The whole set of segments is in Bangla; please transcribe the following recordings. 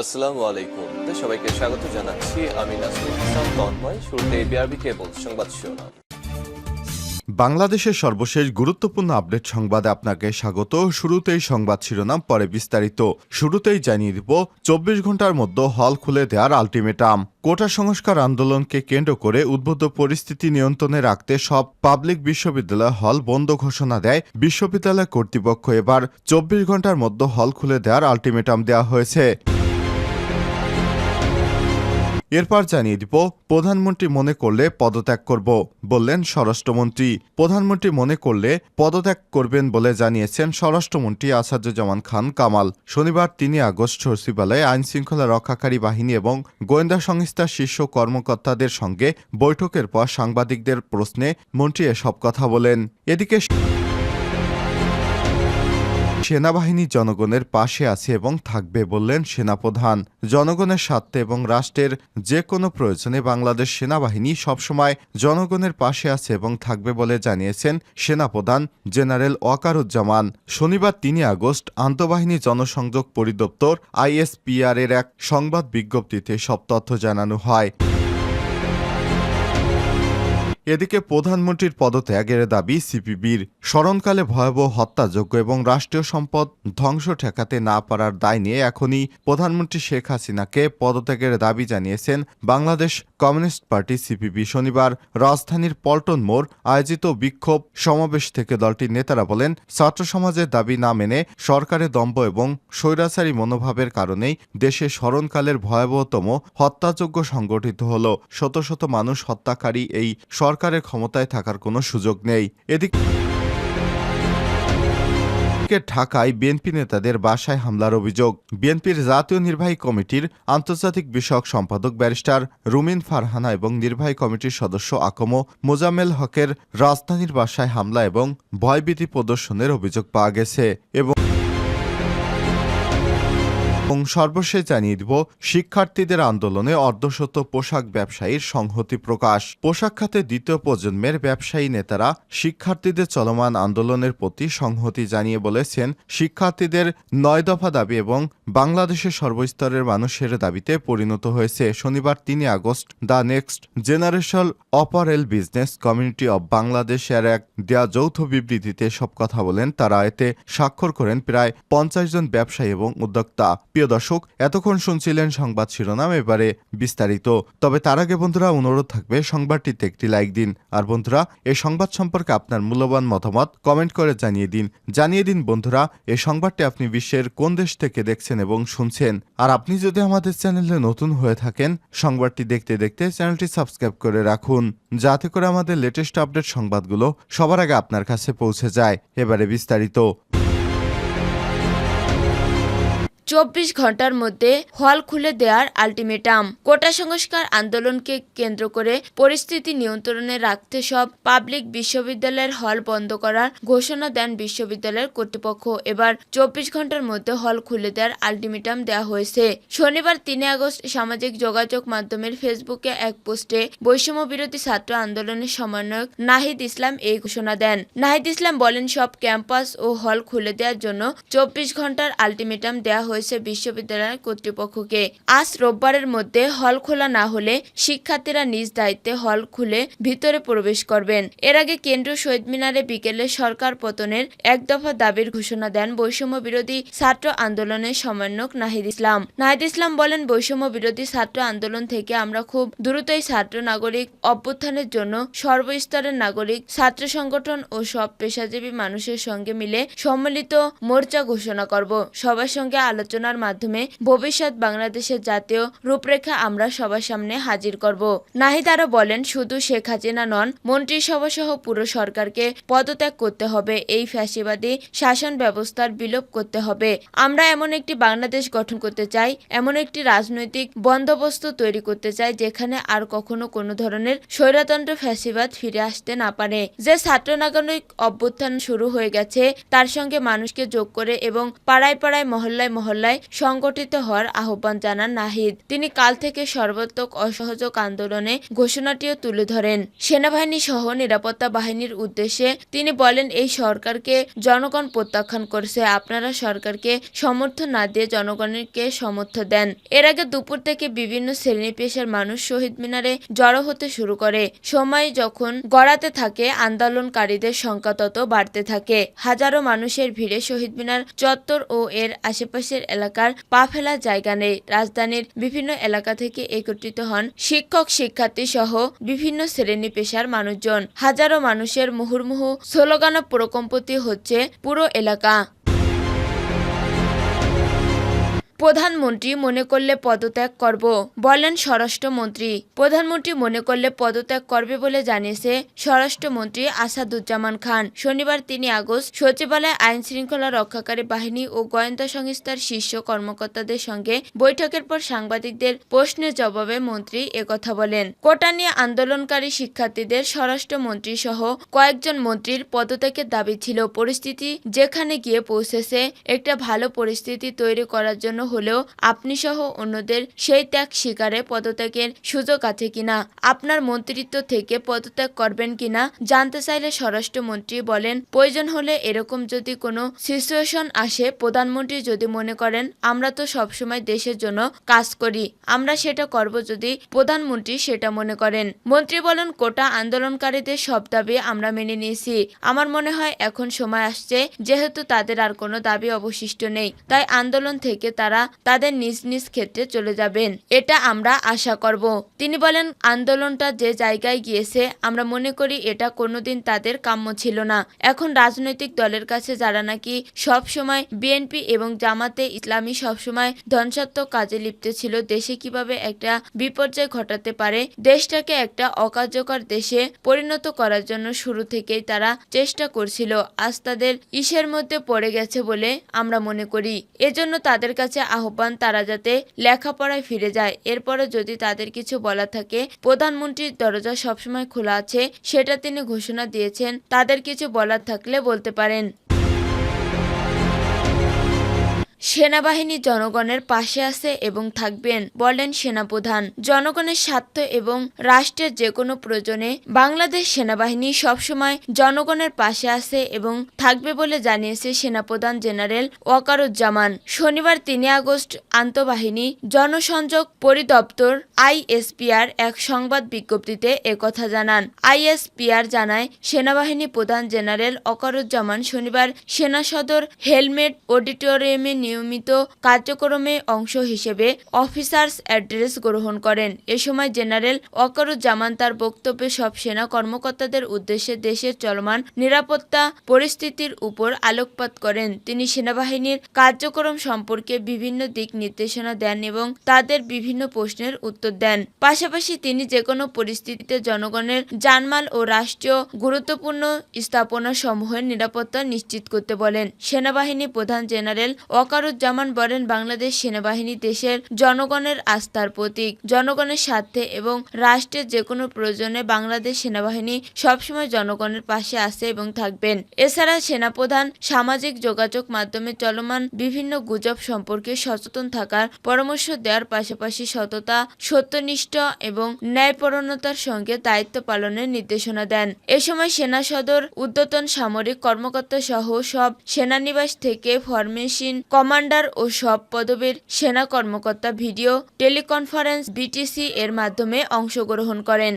আসসালামু আলাইকুম। সবাইকে স্বাগত জানাচ্ছি। আমি তন্ময়। শুরুতে বিআরবি কেবল সংবাদ শিরোনাম। বাংলাদেশের সর্বশেষ গুরুত্বপূর্ণ আপডেট সংবাদে আপনাকে স্বাগত। শুরুতেই সংবাদ শিরোনাম, পরে বিস্তারিত। শুরুতেই জানিয়ে দিব, চব্বিশ ঘণ্টার মধ্যে হল খুলে দেওয়ার আলটিমেটাম। কোটা সংস্কার আন্দোলনকে কেন্দ্র করে উদ্বুদ্ধ পরিস্থিতি নিয়ন্ত্রণে রাখতে সব পাবলিক বিশ্ববিদ্যালয় হল বন্ধ ঘোষণা দেয় বিশ্ববিদ্যালয় কর্তৃপক্ষ। এবার চব্বিশ ঘণ্টার মধ্যে হল খুলে দেওয়ার আলটিমেটাম দেওয়া হয়েছে। এরপর জানিয়ে দিব, প্রধানমন্ত্রী মনে করলে পদত্যাগ করব, বললেন স্বরাষ্ট্রমন্ত্রী। প্রধানমন্ত্রী মনে করলে পদত্যাগ করবেন বলে জানিয়েছেন স্বরাষ্ট্রমন্ত্রী আসাদুজ্জামান খান কামাল। শনিবার তিন আগস্ট সচিবালয়ে আইন শৃঙ্খলা রক্ষাকারী বাহিনী এবং গোয়েন্দা সংস্থার শীর্ষ কর্মকর্তাদের সঙ্গে বৈঠকের পর সাংবাদিকদের প্রশ্নে মন্ত্রী এসব কথা বলেন। এদিকে সেনাবাহিনী জনগণের পাশে আছে এবং থাকবে বললেন সেনাপ্রধান। জনগণের স্বার্থে এবং রাষ্ট্রের যে কোনো প্রয়োজনে বাংলাদেশ সেনাবাহিনী সবসময় জনগণের পাশে আছে এবং থাকবে বলে জানিয়েছেন সেনাপ্রধান জেনারেল ওয়াকারুজ্জামান। শনিবার তিন আগস্ট আন্তঃবাহিনী জনসংযোগ পরিদপ্তর আইএসপিআর এর এক সংবাদ বিজ্ঞপ্তিতে সব তথ্য জানানো হয়। এদিকে প্রধানমন্ত্রীর পদত্যাগের দাবি সিপিবির স্মরণকালে ভয়াবহ হত্যাযোগ্য এবং রাষ্ট্রীয় সম্পদ ধ্বংস ঠেকাতে না পারার দায় নিয়ে এখনই প্রধানমন্ত্রী শেখ হাসিনাকে পদত্যাগের দাবি জানিয়েছেন বাংলাদেশ কমিউনিস্ট পার্টি সিপিবি। শনিবার রাজধানীর পল্টন মোড় আয়োজিত বিক্ষোভ সমাবেশ থেকে দলটির নেতারা বলেন, ছাত্র সমাজের দাবি না মেনে সরকারের দম্ভ এবং স্বৈরাচারী মনোভাবের কারণেই দেশে স্মরণকালের ভয়াবহতম হত্যাযোগ্য সংগঠিত হল। শত শত মানুষ হত্যাকারী এই সরকারের ক্ষমতায় থাকার কোনো সুযোগ নেই। এদিকে ঢাকায় বিএনপি নেতাদের বাসায় হামলার অভিযোগ। বিএনপির জাতীয় নির্বাহী কমিটির আন্তর্জাতিক বিষয়ক সম্পাদক ব্যারিস্টার রুমিন ফারহানা এবং নির্বাহী কমিটির সদস্য আকমো মোজাম্মেল হকের রাজধানীর বাসায় হামলা এবং ভয়ভীতি প্রদর্শনের অভিযোগ পাওয়া গেছে এবং এবং সর্বশেষ জানিয়ে দিব, শিক্ষার্থীদের আন্দোলনে অর্ধশত পোশাক ব্যবসায়ীর সংহতি প্রকাশ। পোশাক খাতে দ্বিতীয় প্রজন্মের ব্যবসায়ী নেতারা শিক্ষার্থীদের চলমান আন্দোলনের প্রতি সংহতি জানিয়ে বলেছেন, শিক্ষার্থীদের নয় দফা দাবি এবং বাংলাদেশের সর্বস্তরের মানুষের দাবিতে পরিণত হয়েছে। শনিবার তিন August, the next generation apparel business community of Bangladesh এর এক দেয়া যৌথ বিবৃতিতে সব কথা বলেন। তারা এতে স্বাক্ষর করেন প্রায় পঞ্চাশ জন ব্যবসায়ী এবং উদ্যোক্তা। প্রিয় দর্শক, এতক্ষণ শুনছিলেন সংবাদ শিরোনাম, এবারে বিস্তারিত। তবে তার আগে বন্ধুরা, অনুরোধ থাকবে, সংবাদটিতে একটি লাইক দিন। আর বন্ধুরা এই সংবাদ সম্পর্কে আপনার মূল্যবান মতামত কমেন্ট করে জানিয়ে দিন। জানিয়ে দিন বন্ধুরা এই সংবাদটি আপনি বিশ্বের কোন দেশ থেকে দেখছেন এবং শুনছেন। আর আপনি যদি আমাদের চ্যানেলে নতুন হয়ে থাকেন, সংবাদটি দেখতে দেখতে চ্যানেলটি সাবস্ক্রাইব করে রাখুন, যাতে করে আমাদের লেটেস্ট আপডেট সংবাদগুলো সবার আগে আপনার কাছে পৌঁছে যায়। এবারে বিস্তারিত। চব্বিশ ঘণ্টার মধ্যে হল খুলে দেওয়ার আলটিমেটাম। কোটা সংস্কার আন্দোলনকে কেন্দ্র করে পরিস্থিতি নিয়ন্ত্রণে রাখতে সব পাবলিক বিশ্ববিদ্যালয়ের হল বন্ধ করার ঘোষণা দেন বিশ্ববিদ্যালয়ের কর্তৃপক্ষ। এবার চব্বিশ ঘণ্টার মধ্যে হল খুলে দেওয়ার আলটিমেটাম দেওয়া হয়েছে। শনিবার তিন আগস্ট সামাজিক যোগাযোগ মাধ্যমের ফেসবুকে এক পোস্টে বৈষম্য বিরোধী ছাত্র আন্দোলনের সমন্বয়ক নাহিদ ইসলাম এই ঘোষণা দেন। নাহিদ ইসলাম বলেন, সব ক্যাম্পাস ও হল খুলে দেওয়ার জন্য চব্বিশ ঘণ্টার আলটিমেটাম দেওয়া হয়েছে বিশ্ববিদ্যালয় কর্তৃপক্ষকে। আজ রোববারের মধ্যে হল খোলা না হলে শিক্ষার্থীরা নিজ দায়িত্বে হল খুলে ভিতরে প্রবেশ করবেন। এর আগে কেন্দ্রীয় শহীদ মিনারে বিকেলে সরকার পতনের এক দফা দাবির ঘোষণা দেন বৈষম্য বিরোধী ছাত্র আন্দোলনের সমন্বয়ক নাহিদ ইসলাম। নাহিদ ইসলাম বলেন, বৈষম্য বিরোধী ছাত্র আন্দোলন থেকে আমরা খুব দ্রুতই ছাত্র নাগরিক অভ্যুত্থানের জন্য সর্বস্তরের নাগরিক, ছাত্র সংগঠন ও সব পেশাজীবী মানুষের সঙ্গে মিলে সম্মিলিত মোর্চা ঘোষণা করব। সবার সঙ্গে আলোচনার মাধ্যমে ভবিষ্যৎ বাংলাদেশের জাতীয় রূপরেখা আমরা সবার সামনে হাজির করব। নাহিদ আরও বলেন, শুধু শেখ হাসিনা নন, মন্ত্রিসভা সহ পুরো সরকারকে পদত্যাগ করতে হবে। এই ফ্যাসিবাদী শাসন ব্যবস্থার বিলোপ করতে হবে। আমরা এমন একটি বাংলাদেশ গঠন করতে চাই, এমন একটি রাজনৈতিক বন্দোবস্ত তৈরি করতে চাই, যেখানে আর কখনো কোনো ধরনের স্বৈরতন্ত্র ফ্যাসিবাদ ফিরে আসতে না পারে। যে ছাত্র নাগরিক অভ্যুত্থান শুরু হয়ে গেছে, তার সঙ্গে মানুষকে যোগ করে এবং পাড়ায় পাড়ায় মহল্লায় মহল্লায় মহল্লায় সংগঠিত হওয়ার আহ্বান জানান নাহিদ। তিনি কাল থেকে সর্বাত্মক অসহযোগ আন্দোলনে ঘোষণাটিও তুলে ধরেন। সেনাবাহিনী সহ নিরাপত্তা বাহিনীর উদ্দেশ্যে তিনি বলেন, এই সরকারকে জনগণ প্রত্যাখ্যান করছে। আপনারা সরকারকে সমর্থন না দিয়ে জনগণকে সমর্থন দেন। এর আগে দুপুর থেকে বিভিন্ন শ্রেণি পেশার মানুষ শহীদ মিনারে জড়ো হতে শুরু করে। সময় যখন গড়াতে থাকে, আন্দোলনকারীদের সংখ্যা তত বাড়তে থাকে। হাজারো মানুষের ভিড়ে শহীদ মিনার চত্বর ও এর আশেপাশের এলাকার পা ফেলার জায়গা নেই। রাজধানীর বিভিন্ন এলাকা থেকে একত্রিত হন শিক্ষক, শিক্ষার্থী সহ বিভিন্ন শ্রেণি পেশার মানুষজন। হাজারো মানুষের মুহুর্মুহু স্লোগান প্রকম্পতি হচ্ছে, পুরো এলাকা। প্রধানমন্ত্রী মনে করলে পদত্যাগ করব, বলেন স্বরাষ্ট্রমন্ত্রী। প্রধানমন্ত্রী মনে করলে পদত্যাগ করবে বলে জানিয়েছে স্বরাষ্ট্রমন্ত্রী আসাদুজ্জামান খান। শনিবার তিন আগস্ট সচিবালয়ে আইন শৃঙ্খলা রক্ষাকারী বাহিনী ও গোয়েন্দা সংস্থার শীর্ষ কর্মকর্তাদের সঙ্গে বৈঠকের পর সাংবাদিকদের প্রশ্নের জবাবে মন্ত্রী একথা বলেন, কোটা নিয়ে আন্দোলনকারী শিক্ষার্থীদের স্বরাষ্ট্রমন্ত্রী সহ কয়েকজন মন্ত্রীর পদত্যাগের দাবি ছিল। পরিস্থিতি যেখানে গিয়ে পৌঁছেছে, একটা ভালো পরিস্থিতি তৈরি করার জন্য হলেও আপনি সহ অন্যদের সেই ত্যাগ স্বীকারে পদত্যাগের সুযোগ আছে কিনা, আপনার মন্ত্রিত্ব থেকে পদত্যাগ করবেন কিনা জানতে চাইলে স্বরাষ্ট্রমন্ত্রী বলেন, প্রয়োজন হলে এরকম যদি কোনো সিচুয়েশন আসে, প্রধানমন্ত্রী যদি মনে করেন, আমরা তো সবসময় দেশের জন্য কাজ করি, আমরা সেটা করব যদি প্রধানমন্ত্রী সেটা মনে করেন। মন্ত্রী বলেন, কোটা আন্দোলনকারীদের সব দাবি আমরা মেনে নিয়েছি। আমার মনে হয় এখন সময় আসছে, যেহেতু তাদের আর কোনো দাবি অবশিষ্ট নেই। তাই আন্দোলন থেকে তারা তাদের নিজ নিজ ক্ষেত্রে চলে যাবেন। এটা আমরা আশা করব। তিনি বলেন, আন্দোলনটা যে জায়গায় গিয়েছে, আমরা মনে করি এটা কোনোদিন তাদের কাম্য ছিল না। এখন রাজনৈতিক দলের কাছে যারা নাকি সব সময় বিএনপি এবং জামাতে ইসলামী সবসময় ধ্বংসাত্মক কাজে লিপ্ত ছিল, দেশে কীভাবে একটা বিপর্যয় ঘটাতে পারে? দেশটাকে একটা অকার্যকর দেশে পরিণত করার জন্য শুরু থেকেই তারা চেষ্টা করছিল। আজ তাদের ইসের মধ্যে পড়ে গেছে বলে আমরা মনে করি। এজন্য তাদের কাছে আহ্বান তারা যাতে লেখাপড়ায় ফিরে যায়। এরপরে যদি তাদের কিছু বলা থাকে, প্রধানমন্ত্রীর দরজা সবসময় খোলা আছে, সেটা তিনি ঘোষণা দিয়েছেন। তাদের কিছু বলার থাকলে বলতে পারেন। সেনাবাহিনী জনগণের পাশে আছে এবং থাকবেন, বলেন সেনাপ্রধান। জনগণের স্বার্থ এবং রাষ্ট্রের যে কোনো প্রয়োজনে বাংলাদেশ সেনাবাহিনী সবসময় জনগণের পাশে আছে এবং থাকবে বলে জানিয়েছে সেনাপ্রধান জেনারেল ওয়াকারুজ্জামান। শনিবার তিন আগস্ট আন্তঃবাহিনী জনসংযোগ পরিদপ্তর আইএসপিআর এক সংবাদ বিজ্ঞপ্তিতে একথা জানান। আইএসপিআর জানায়, সেনাবাহিনী প্রধান জেনারেল অকারুজ্জামান শনিবার সেনা সদর হেলমেট অডিটোরিয়ামে নিয়মিত কার্যক্রমে অংশ হিসেবে অফিসার্স অ্যাড্রেস গ্রহণ করেন। এ সময় জেনারেল অকারুজ্জামান তার বক্তব্যে সব সেনা কর্মকর্তাদের উদ্দেশ্যে দেশের চলমান নিরাপত্তা পরিস্থিতির উপর আলোকপাত করেন। তিনি সেনাবাহিনীর কার্যক্রম সম্পর্কে বিভিন্ন দিক নির্দেশনা দেন এবং তাদের বিভিন্ন প্রশ্নের উত্তর দেন। পাশাপাশি তিনি যে কোনো পরিস্থিতিতে জনগণের জানমাল ও রাষ্ট্রীয় গুরুত্বপূর্ণ স্থাপনা সমূহের নিরাপত্তা নিশ্চিত করতে বলেন। সেনাবাহিনী প্রধান জেনারেল ওয়াকারুজ্জামান বলেন, বাংলাদেশ সেনাবাহিনী দেশের জনগণের আস্থার প্রতীক। জনগণের স্বার্থে এবং রাষ্ট্রের যে কোনো প্রয়োজনে বাংলাদেশ সেনাবাহিনী সবসময় জনগণের পাশে আছে এবং থাকবেন। এছাড়া সেনাপ্রধান সামাজিক যোগাযোগ মাধ্যমে চলমান বিভিন্ন গুজব সম্পর্কে সচেতন থাকার পরামর্শ দেওয়ার পাশাপাশি সততা, সত্যনিষ্ঠ এবং ন্যায়পরণতার সঙ্গে দায়িত্ব পালনের নির্দেশনা দেন। এ সময় সেনা সদর, উদ্যতন সামরিক কর্মকর্তা সহ সব সেনানিবাস থেকে ফরমেশন কমান্ডার ও সব পদবীর সেনা কর্মকর্তা ভিডিও টেলিকনফারেন্স বিটিসি এর মাধ্যমে অংশগ্রহণ করেন।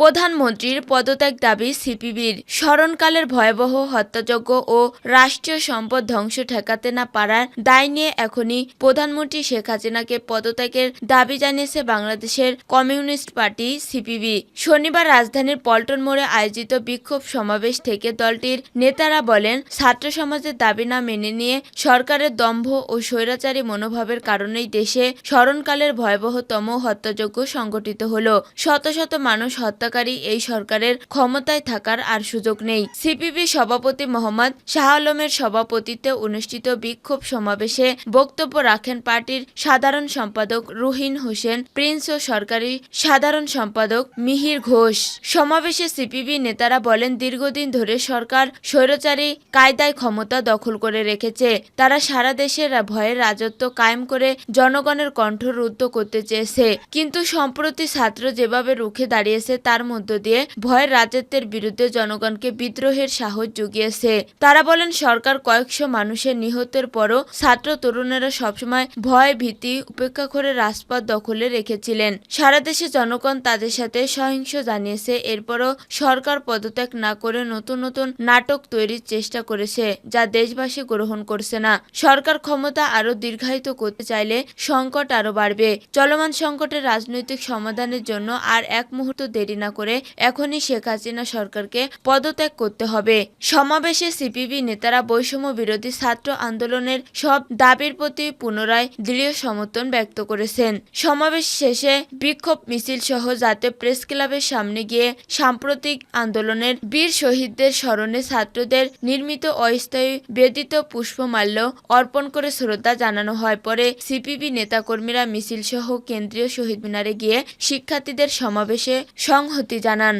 প্রধানমন্ত্রীর পদত্যাগ দাবি সিপিবির। স্মরণকালের ভয়াবহ হত্যাযজ্ঞ ও রাষ্ট্রীয় সম্পদ ধ্বংস ঠেকাতে না পারার দায় নিয়ে এখনই প্রধানমন্ত্রী শেখ হাসিনাকে পদত্যাগের দাবি জানিয়েছে বাংলাদেশের কমিউনিস্ট পার্টি সিপিবি। শনিবার রাজধানীর পল্টন মোড়ে আয়োজিত বিক্ষোভ সমাবেশ থেকে দলটির নেতারা বলেন, ছাত্র সমাজের দাবি না মেনে নিয়ে সরকারের দম্ভ ও স্বৈরাচারী মনোভাবের কারণেই দেশে স্মরণকালের ভয়াবহতম হত্যাযজ্ঞ সংঘটিত হল। শত শত মানুষ হত্যা হত্যাকারী এই সরকারের ক্ষমতায় থাকার আর সুযোগ নেই। সিপিবি সভাপতি মোহাম্মদ শাহ আলমের সভাপতিত্বে অনুষ্ঠিত বিক্ষোভ সমাবেশে বক্তব্য রাখেন পার্টির সাধারণ সম্পাদক রুহিন হোসেন, প্রিন্স ও সরকারি সাধারণ সম্পাদক মিহির ঘোষ। সমাবেশে সিপিবি নেতারা বলেন, দীর্ঘদিন ধরে সরকার স্বৈরচারী কায়দায় ক্ষমতা দখল করে রেখেছে। তারা সারা দেশের ভয়ে রাজত্ব কায়েম করে জনগণের কণ্ঠ রুদ্ধ করতে চেয়েছে। কিন্তু সম্প্রতি ছাত্র যেভাবে রুখে দাঁড়িয়েছে, তার মধ্য দিয়ে ভয়ের রাজত্বের বিরুদ্ধে জনগণকে বিদ্রোহের সাহস জুগিয়েছে। তারা বলেন, সরকার কয়েকশো মানুষের নিহতের পরও ছাত্র তরুণেরা সবসময় ভয়, ভীতি, উপেক্ষা করে রাজপথ দখলে রেখেছিলেন। সারা দেশে জনগণ তাদের সাথে সহিংস জানিয়েছে। এরপরও সরকার পদত্যাগ না করে নতুন নতুন নাটক তৈরির চেষ্টা করেছে, যা দেশবাসী গ্রহণ করছে না। সরকার ক্ষমতা আরও দীর্ঘায়িত করতে চাইলে সংকট আরও বাড়বে। চলমান সংকটের রাজনৈতিক সমাধানের জন্য আর এক মুহূর্ত দেরি না করে এখনই শেখ হাসিনা সরকারকে পদত্যাগ করতে হবে। সমাবেশে সিপিবি নেতারা বৈষম্য বিরোধী ছাত্র আন্দোলনের সব দাবির প্রতি পুনরায় দৃঢ় সমর্থন ব্যক্ত করেছেন। সমাবেশ শেষে বিক্ষোভ মিছিল সহ জাতীয় প্রেস ক্লাবের সামনে গিয়ে সাম্প্রতিক আন্দোলনের বীর শহীদদের স্মরণে ছাত্রদের নির্মিত অস্থায়ী বেদিত পুষ্পমাল্য অর্পণ করে শ্রদ্ধা জানানো হয়। পরে সিপিবি নেতাকর্মীরা মিছিল সহ কেন্দ্রীয় শহীদ মিনারে গিয়ে শিক্ষার্থীদের সমাবেশে সংহতি জানান।